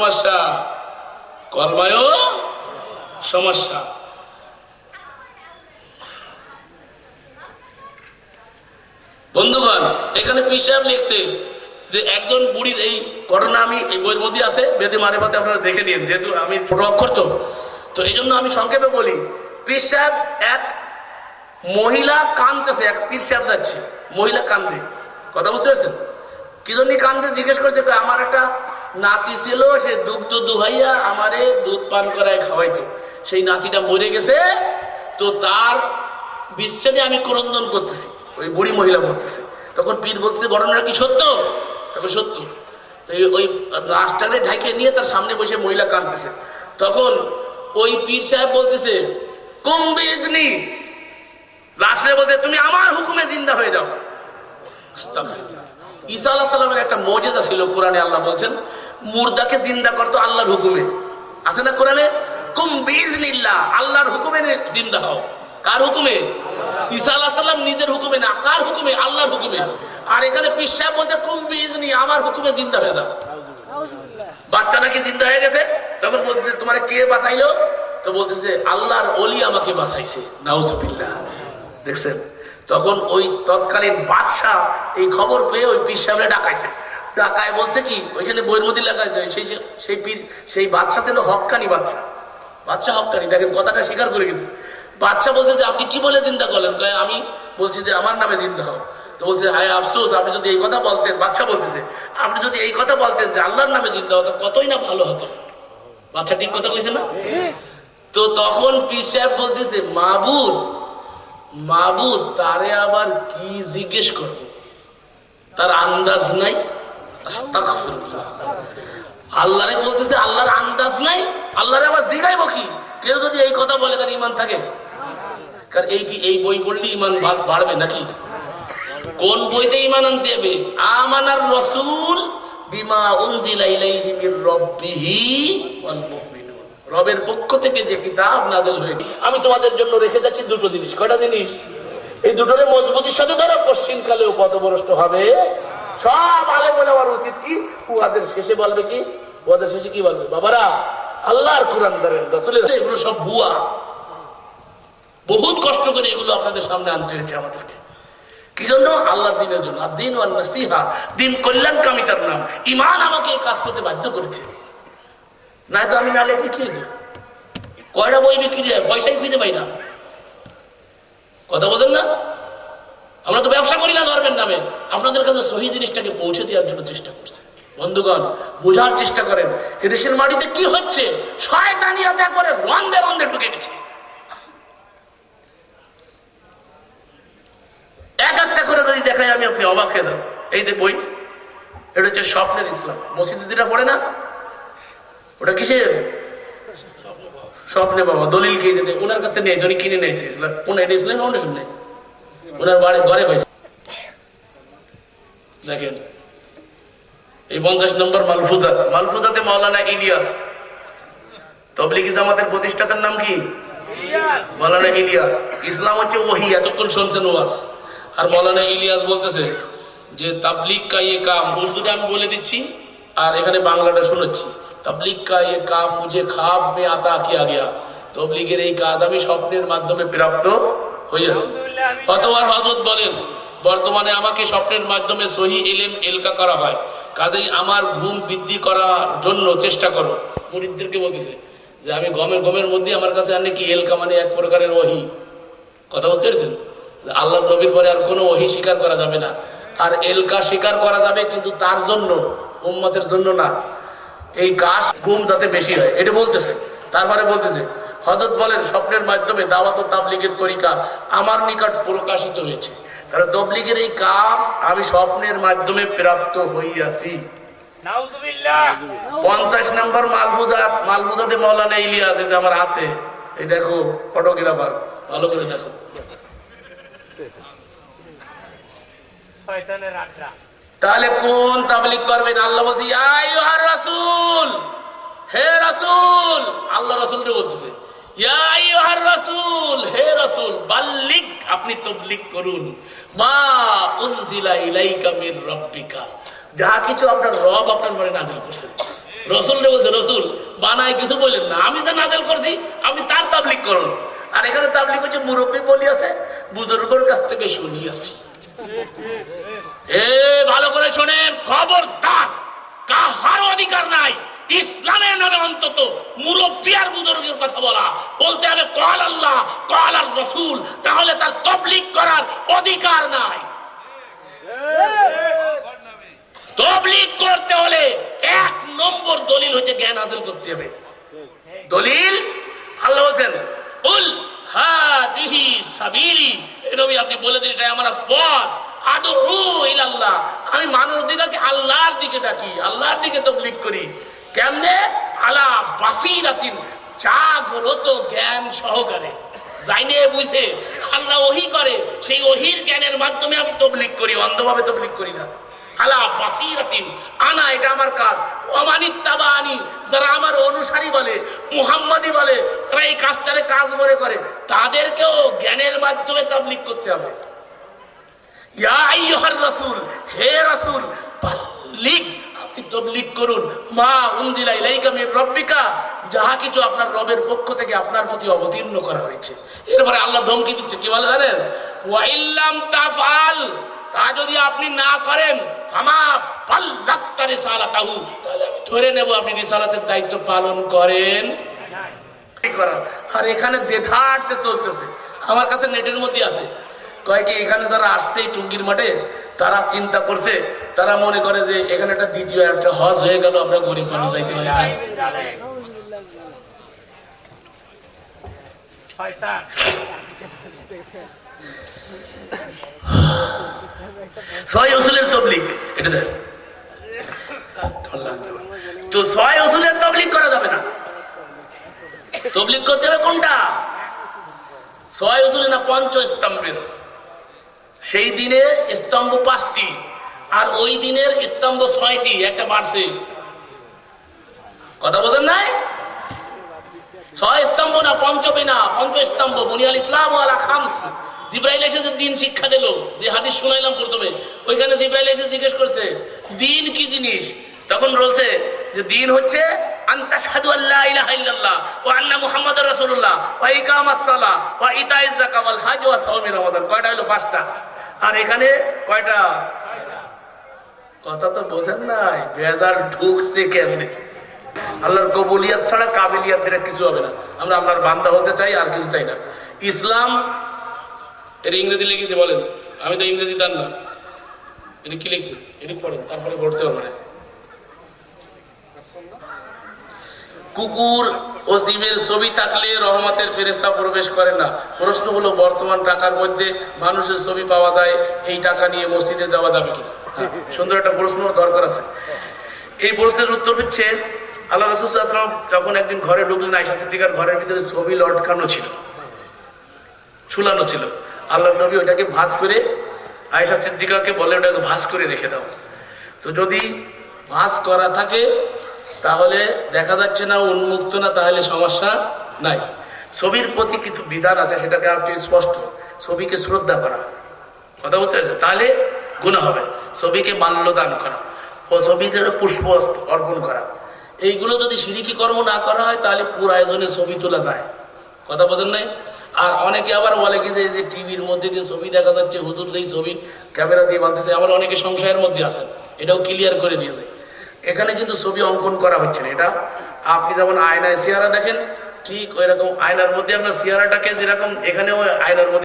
সমস্যা? কলমায়ও সমস্যা। বন্ধুগণ, এখানে পিসাব লিখছে যে একজন বুড়ির এই ঘটনা আমি এই বইয়ের মধ্যে আছে, বেদে মারে পাতে আপনারা দেখে নিন, যেহেতু আমি ছোট অক্ষর তো। তো এই জন্য আমি সংক্ষেপে বলি পিসাব এক মহিলা কানতেছে এক পীর সাহেব যাচ্ছে, মহিলা কান্দে কথা বুঝতে পারছেন? কি জন্য কান্দে জিজ্ঞেস করছে আমার একটা নাতি ছিল, সে দুগ্ধ দুহাইয়া আমারে দুধ পান করায় খাওয়াইতো। সেই নাতিটা মরে গেছে, তো তার বিচ্ছেদে আমি ক্রন্দন করতেছি। ওই বুড়ি মহিলা বলতেছে তখন পীর বলতেছে ঘটনাটা কি সত্য? তখন সত্য। ওই লাশটারে ঢাকে নিয়ে তার সামনে বসে মহিলা কাঁদতেছে। তখন ওই পীর সাহেব বলতেছে কুম্বিজনি লাস্টে বলতে, তুমি আমার হুকুমে জিন্দা হয়ে যাও। ঈসা আলাহ সাল্লামের একটা মজেদা ছিল, কোরআনে আল্লাহ বলছেন মুর্দাকে জিন্দা করতো আল্লাহর হুকুমে। আছে না কোরআনে? আল্লাহর হুকুমে জিন্দা হও। কার হুকুমে? ঈসা আলাহ সাল্লাম নিজের হুকুমে না, কার হুকুমে? আল্লাহর হুকুমে। আর এখানে বলছে আমার হুকুমে জিন্দা হয়ে যাও। বাচ্চা নাকি জিন্দা হয়ে গেছে? তখন বলতেছে, তোমার কে বাঁচাইলো? তো বলতেছে, আল্লাহর অলি আমাকে বাঁচাইছে, নাউজুবিল্লাহ। দেখছেন? তখন ওই তৎকালীন বাদশাহ এই খবর পেয়ে ওই পীর সাহেবরে ডাকাইছে। ডাকায় বলছে কি, ওইখানে বইয়ের মধ্যে লেখা আছে সেই সেই পীর, সেই বাদশা ছিল হক্কানি বাচ্চা বাচ্চা হক্কানি, দেখেন কথাটা স্বীকার করে গেছে। বাচ্চা বলছে যে, আপনি কি বলে চিন্তা করলেন? কয়, আমি বলছি যে, আমার নামে চিন্তা হও। তো বলছে, হায় আফসোস, আপনি যদি এই কথা বলতেন বাচ্চা বলতেছে, আপনি যদি এই কথা বলতেন যে, আল্লাহর নামে চিন্তা হতো, কতই না ভালো হতো। বাচ্চা ঠিক কথা কইছে না? তো তখন পীর সাহেব বলতেছে, মাবুদ মাবুদ, তারে আবার কি জিজ্ঞেস করব? তার আন্দাজ নাই। আল্লাহরে বলতেছে, আল্লাহর আন্দাজ নাই, আল্লাহরে আবার জিগাইব কি? কেউ যদি এই কথা বলে তার ইমান থাকে? কারণ এই এই বই পড়লে ইমান বাড়বে নাকি? কোন বইতে ইমান আনতে হবে? আমানার রসুল বিমা রবের পক্ষ থেকে যে কিতাব নাযিল হয়েছে, আমি তোমাদের জন্য রেখে যাচ্ছি দুটো জিনিস। কয়টা জিনিস? এই দুটোরে মজবুতির সাথে ধরো পশ্চিম কালেও পথভ্রষ্ট হবে? সব আলে বলে আমার উচিত কি? উহাদের শেষে বলবে কি? উহাদের শেষে কি বলবে? বাবারা, আল্লাহর কোরআন ধরেন, রসুলের এগুলো সব ভুয়া। বহুত কষ্ট করে এগুলো আপনাদের সামনে আনতে হয়েছে আমাদেরকে। কি জন্য? আল্লাহর দিনের জন্য। আর দিন ওয়ান নাসিহা, দিন কল্যাণ কামিতার নাম। ইমান আমাকে কাজ করতে বাধ্য করেছে। না তো আমি না লেখলে কি হতো? কয়টা বই বিক্রি হয়? পয়সাই খুঁজে পাই না। কথা বলেন না? আমরা তো ব্যবসা করি না ধর্মের নামে। আপনাদের কাছে সহি জিনিসটাকে পৌঁছে দেওয়ার জন্য চেষ্টা করছে। বন্ধুগণ, বোঝার চেষ্টা করেন, এদেশের মাটিতে কি হচ্ছে? শয়তানিয়াতে করে রন্ধে রন্ধে ঢুকে গেছে। এক একটা করে যদি দেখাই, আমি আপনি অবাক হয়ে এই যে বই, এটা হচ্ছে স্বপ্নের ইসলাম। মসজিদিরা পড়ে না? ওটা কিসের? স্বপ্নে বাবা, দলিল কে? ওনার কাছে নিয়ে উনি কিনে নিয়েছে ইসলাম। ওনার এটা ইসলাম ফাউন্ডেশন নেই? ওনার বাড়ি পাইছে দেখেন, এই পঞ্চাশ নম্বর মালফুজা। মালফুজাতে মাওলানা ইলিয়াস। তবলিগি জামাতের প্রতিষ্ঠাতার নাম কি? মৌলানা ইলিয়াস। ইসলাম হচ্ছে ওহি, এতক্ষণ শুনছেন ওয়াজ। আর মৌলানা ইলিয়াস বলতেছে যে, তাবলিগ কা ইয়ে কাম। উর্দুটা আমি বলে দিচ্ছি, আর এখানে বাংলাটা শোনাচ্ছি তাবলিগ কা ইয়ে কাম মুঝে মে আতা কিয়া গিয়া। তবলিগের এই কাজ আমি স্বপ্নের মাধ্যমে প্রাপ্ত হইয়াছি। অতবার হজরত বলেন, বর্তমানে আমাকে স্বপ্নের মাধ্যমে সহি এলেম এলকা করা হয়। কাজেই আমার ঘুম বৃদ্ধি করার জন্য চেষ্টা করো। মুরিদদেরকে বলতেছে যে, আমি গমের গমের মধ্যে আমার কাছে আনে কি এলকা মানে এক প্রকারের ওহি। কথা বুঝতে পেরেছেন? আল্লাহ নবীর পরে আর কোনো ওহি স্বীকার করা যাবে না। আর এলকা স্বীকার করা যাবে কিন্তু তার জন্য, উম্মতের জন্য না। এই গাছ ঘুম যাতে বেশি হয়, এটা বলতেছে। তারপরে বলতেছে হজরত বলেন স্বপ্নের মাধ্যমে দাওয়াত ও তাবলিগের তরিকা আমার নিকট প্রকাশিত হয়েছে। কারণ তবলিগের এই কাজ আমি স্বপ্নের মাধ্যমে প্রাপ্ত হইয়াছি। পঞ্চাশ নম্বর মৌলানা ইলিয়াস আছে আমার হাতে এই দেখো ফটোগ্রাফার ভালো করে দেখো। তাহলে কোন তাবলিগ করবেন? আল্লাহ বলছে হে রাসূল। আল্লাহ রাসূলকে বলতেছে আমি নাজেল করছি তার তাবলিক করুন। আর এখানে তাবলিক হচ্ছে মুরব্বী বলি আছে, বুজুর্গর কাছ থেকে শুনি ভালো করে শোনেন, খবরদার কাহার অধিকার নাই। ইসলামের নামে অন্তত মুরব্বী আর বুজুর্গের কথা বলা। বলতে হবে, কল আল্লাহ, কল আর রসুল। তাহলে তার তবলিক করার অধিকার নাই। তবলিগ করতে হলে এক নম্বর দলিল হচ্ছে জ্ঞান হাসিল করতে হবে। দলিল? আল্লাহ বলছেন, উল হাদিহি সাবিলি। এ আপনি বলে দিন এটা আমার পথ। আদু ইলাল্লাহ। আমি মানুষ দিকে আল্লাহর দিকে ডাকি আল্লাহর দিকে তবলিক করি। কেমনে? আলা বাসিরাতিন জাগ্রত জ্ঞান সহকারে। জাইনে বুঝে, আল্লাহ ওহি করে, সেই ওহির জ্ঞানের মাধ্যমে আমি তবলিগ করি, অন্ধভাবে তবলিগ করি না। আলা বাসিরাতিন, আনা এটা আমার কাজ। যারা আমার অনুসারী বলে, মুহাম্মাদি বলে, তারা এই কাজটারে কাজ মনে করে, তাদেরকেও জ্ঞানের মাধ্যমে তবলিক করতে হবে। ইয়া আইয়ুহার রাসূল, হে রাসূল আপনি তাবলীগ করুন। মা, উনজিলা ইলাইকা মির রাব্বিকা। যাহা কিছু আপনার রবের পক্ষ থেকে আপনার প্রতি অবতীর্ণ করা হয়েছে। এরপরে আল্লাহ ধমকি দিচ্ছে, কি বলে জানেন? ওয়া ইল্লাম তাফআল। তা যদি আপনি না করেন, ফামা বাল্লাগতা রিসালাতাহু। তাহলে আমি ধরে নেব আপনি রিসালাতের দায়িত্ব পালন করেন। করার? আর এখানে দেধারসে চলতেছে। আমার কাছে নেটের মধ্যে আছে। কয় এখানে যারা আসছে টুঙ্গির মাঠে, তারা চিন্তা করছে তারা মনে করে যে এখানে একটা দ্বিতীয় একটা হজ হয়ে গেল, আমরা গরিব মানুষ যাইতে পারি ছয় উসুলের তবলিক এটা দেখ। তো ছয় উসুলের তবলিক করা যাবে না। তবলিক করতে হবে কোনটা? ছয় উসুলে না পঞ্চ স্তম্ভের সেই দিনে স্তম্ভ পাঁচটি। আর ওই দিনের স্তম্ভ ছয়টি, একটা বাড়ছে। কথা বলেন নাই? ছয় স্তম্ভ না, পঞ্চমী না পঞ্চ স্তম্ভ, বুনিয়াল ইসলাম আলা খামস জিব্রাইল এসে যে দিন শিক্ষা দিল, যে হাদিস শুনাইলাম প্রথমে, ওইখানে জিব্রাইল এসে জিজ্ঞেস করছে, দিন কি জিনিস? তখন বলছে যে, দিন হচ্ছে আনতা শাহাদু আল্লাহ ইলাহা ইল্লাল্লাহ ওয়া আন্না মুহাম্মাদুর রাসূলুল্লাহ ওয়া ইকামাস সালাহ ওয়া ইতাইজ যাকাত ওয়াল হজ ওয়া সাওমি রমাদান। কয়টা হলো পাঁচটা? আর এখানে কয়টা? কথা তো বোঝেন নাই বেজাল ঢুকছে কেমনে? আল্লাহর কবুলিয়াত ছাড়া কাবিলিয়াত দিয়ে কিছু হবে না। আমরা আল্লাহর বান্দা হতে চাই, আর কিছু চাই না। ইসলাম এর ইংরেজি লিখেছে, বলেন। আমি তো ইংরেজি জান না। এটা কি লিখছে? এটি পড়েন, তারপরে পড়তে হবে না। কুকুর ও জীবের ছবি থাকলে রহমতের ফেরেস্তা প্রবেশ করে না। প্রশ্ন হলো, বর্তমান টাকার মধ্যে মানুষের ছবি পাওয়া যায়, এই টাকা নিয়ে মসজিদে যাওয়া যাবে কি সুন্দর একটা প্রশ্ন দরকার আছে। এই প্রশ্নের উত্তর হচ্ছে, আল্লাহ রসুলাম যখন একদিন ঘরে ঢুকলেন আয়সা সিদ্দিকার ঘরের ভিতরে ছবি লটকানো ছিল, ঝুলানো ছিল। আল্লাহ নবী ওটাকে ভাঁজ করে আয়সা সিদ্দিকাকে বলে, ওটাকে ভাঁজ করে রেখে দাও। তো যদি ভাঁজ করা থাকে, তাহলে দেখা যাচ্ছে না উন্মুক্ত না, তাহলে সমস্যা নাই। ছবির প্রতি কিছু বিধান আছে, সেটাকে আপনি স্পষ্ট, ছবিকে শ্রদ্ধা করা। কথা বলতে তাহলে গুণা হবে। ছবিকে মাল্যদান করা, ও ছবিতে পুষ্প অর্পণ করা। এইগুলো যদি সিরিকি কর্ম না করা হয়, তাহলে পুরো আয়োজনে ছবি তোলা যায়। কথা বলেন নাই? আর অনেকে আবার বলে কি যে যে টিভির মধ্যে যে ছবি দেখা যাচ্ছে, হুজুর দিয়ে ছবি ক্যামেরা দিয়ে বানতেছে, আবার অনেকে সংশয়ের মধ্যে আছেন। এটাও ক্লিয়ার করে দিয়েছে। এখানে কিন্তু ছবি অঙ্কন করা হচ্ছে না। এটা আপনি যেমন আয়নায় চেহারা দেখেন, ঠিক ওই রকম আয়নার মধ্যে আপনার চেহারাটাকে যেরকম এখানেও আয়নার মধ্যে